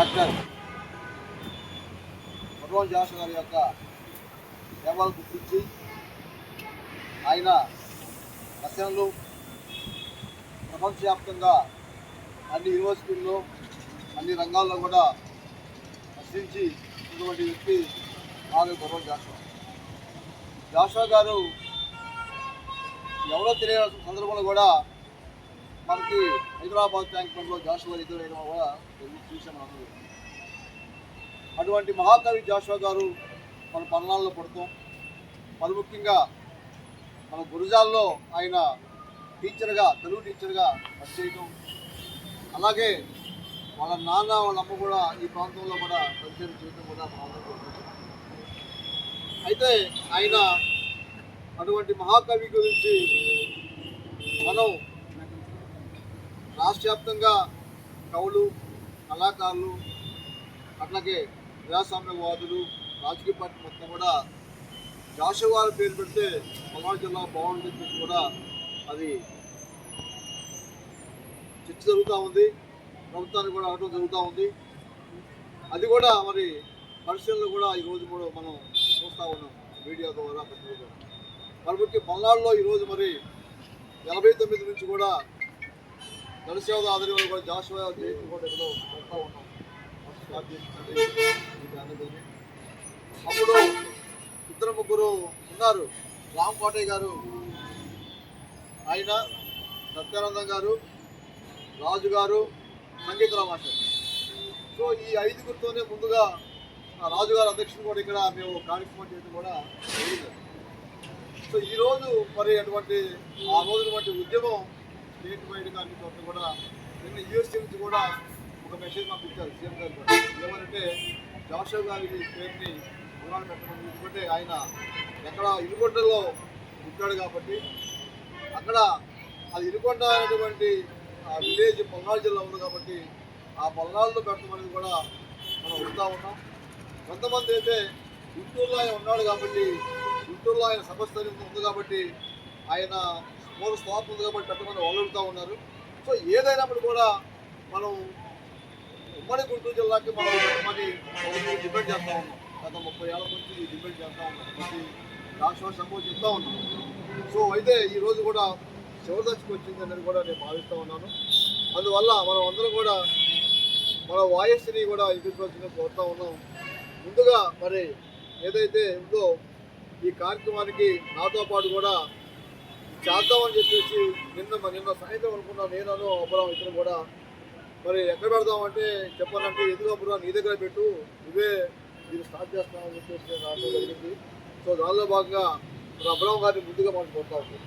Doctor భగవాన్ గారి యొక్క సేవలు గుర్తించి ఆయన రచనలు ప్రపంచవ్యాప్తంగా అన్ని యూనివర్సిటీల్లో అన్ని రంగాల్లో కూడా రచించి ఉన్నటువంటి వ్యక్తి ఆమె భగవాన్ జాషువా జాషువా గారు ఎవరో తెలియాల్సిన సందర్భంలో కూడా మనకి హైదరాబాద్ ట్యాంక్ బండ్లో జాషువా ఎదురైన కూడా చూసాం అందరూ అటువంటి మహాకవి జాషువా గారు మన పల్నాల్లో పడతాం మరి ముఖ్యంగా మన గురుజాల్లో ఆయన టీచర్గా తెలుగు టీచర్గా పనిచేయటం అలాగే వాళ్ళ నాన్న వాళ్ళ అమ్మ కూడా ఈ ప్రాంతంలో కూడా పనిచేయడం చేయడం కూడా అయితే ఆయన అటువంటి మహాకవి గురించి మనం రాష్ట్ర వ్యాప్తంగా కవులు కళాకారులు అట్లాగే ప్రజాస్వామ్యవాదులు రాజకీయ పార్టీ మొత్తం కూడా జాషువా పేరు పెడితే పల్నాడు జిల్లా బాగుంటుంది చెప్పి కూడా అది చర్చ జరుగుతూ ఉంది. ప్రభుత్వానికి కూడా అడగడం జరుగుతూ ఉంది. అది కూడా మరి పరిశీలనలు కూడా ఈరోజు కూడా మనం చూస్తూ ఉన్నాం మీడియా ద్వారా పత్రిక మరి ముఖ్య పల్నాడులో ఈరోజు మరి ఎనభై తొమ్మిది నుంచి కూడా నరసేవ ఆధ్వర్యంలో కూడా జాషువా జయంతి కూడా ఇక్కడ పెడతా ఉన్నాం. అప్పుడు ఇద్దరు ముగ్గురు ఉన్నారు. రామ్ కోటయ్య గారు ఆయన సత్యానందం గారు రాజు గారు సంగీత మాస్టర్ సో ఈ ఐదుగురితోనే ముందుగా రాజుగారు రాజు గారు అధ్యక్షుడు కూడా ఇక్కడ మేము కార్యక్రమం చేయడం కూడా జరిగింది. సో ఈ రోజు మరి అటువంటి ఆ రోజునటువంటి ఉద్యమం స్టేట్ వైడ్గా అన్ని చోట్ల కూడా నిన్న యూఎస్సీ నుంచి కూడా ఒక మెసేజ్ పంపించారు సీఎం గారు కూడా. ఏమనంటే జాషవ్ గారి పేరుని వివరాలు పెట్టమని ఎందుకంటే ఆయన ఎక్కడ ఇరుగొండలో ఉంటాడు కాబట్టి అక్కడ అది ఇరుకొండ అనేటువంటి ఆ విలేజ్ పల్నాడు జిల్లా ఉంది కాబట్టి ఆ పల్నాడులో పెట్టమనేది కూడా మనం వస్తూ ఉన్నాం. కొంతమంది అయితే గుంటూరులో ఆయన ఉన్నాడు కాబట్టి గుంటూరులో ఆయన సమస్య ఉంది కాబట్టి ఆయన మూల స్టాప్ ఉంది కాబట్టి పెట్టమని వాళ్ళు ఉన్నారు. సో ఏదైనప్పుడు కూడా మనం ఉమ్మడి గుంటూరు జిల్లాకి మనం మరి డిపెండ్ చేస్తూ ఉన్నాం. గత ముప్పై ఏళ్ళ నుంచి డిపెండ్ చేస్తూ ఉన్నాం. ప్రతి రాష్ట్ర చెప్తా ఉన్నాం. సో అయితే ఈరోజు కూడా కూడా చివరిదశకు వచ్చింది అనేది కూడా నేను భావిస్తూ ఉన్నాను. అందువల్ల మనం అందరం కూడా మన వాయిస్ని కూడా ఎదుర్కోవాల్సిన కోరుతా ఉన్నాం. ముందుగా మరి ఏదైతే ఉందో ఈ కార్యక్రమానికి నాతో పాటు కూడా చేద్దామని చెప్పేసి నిన్న నిన్న సాయంత్రం అనుకున్నా నేనను అబ్బురాం ఇద్దరు కూడా. మరి ఎక్కడ పెడదామంటే చెప్పాలంటే ఎందుకు అబ్బురాం నీ దగ్గర పెట్టు నువ్వే మీరు స్టార్ట్ చేస్తామని చెప్పేసి నాకు జరిగింది. సో దానిలో భాగంగా మన అబ్బురాం గారిని ముందుగా మనం కొడతా ఉన్నాం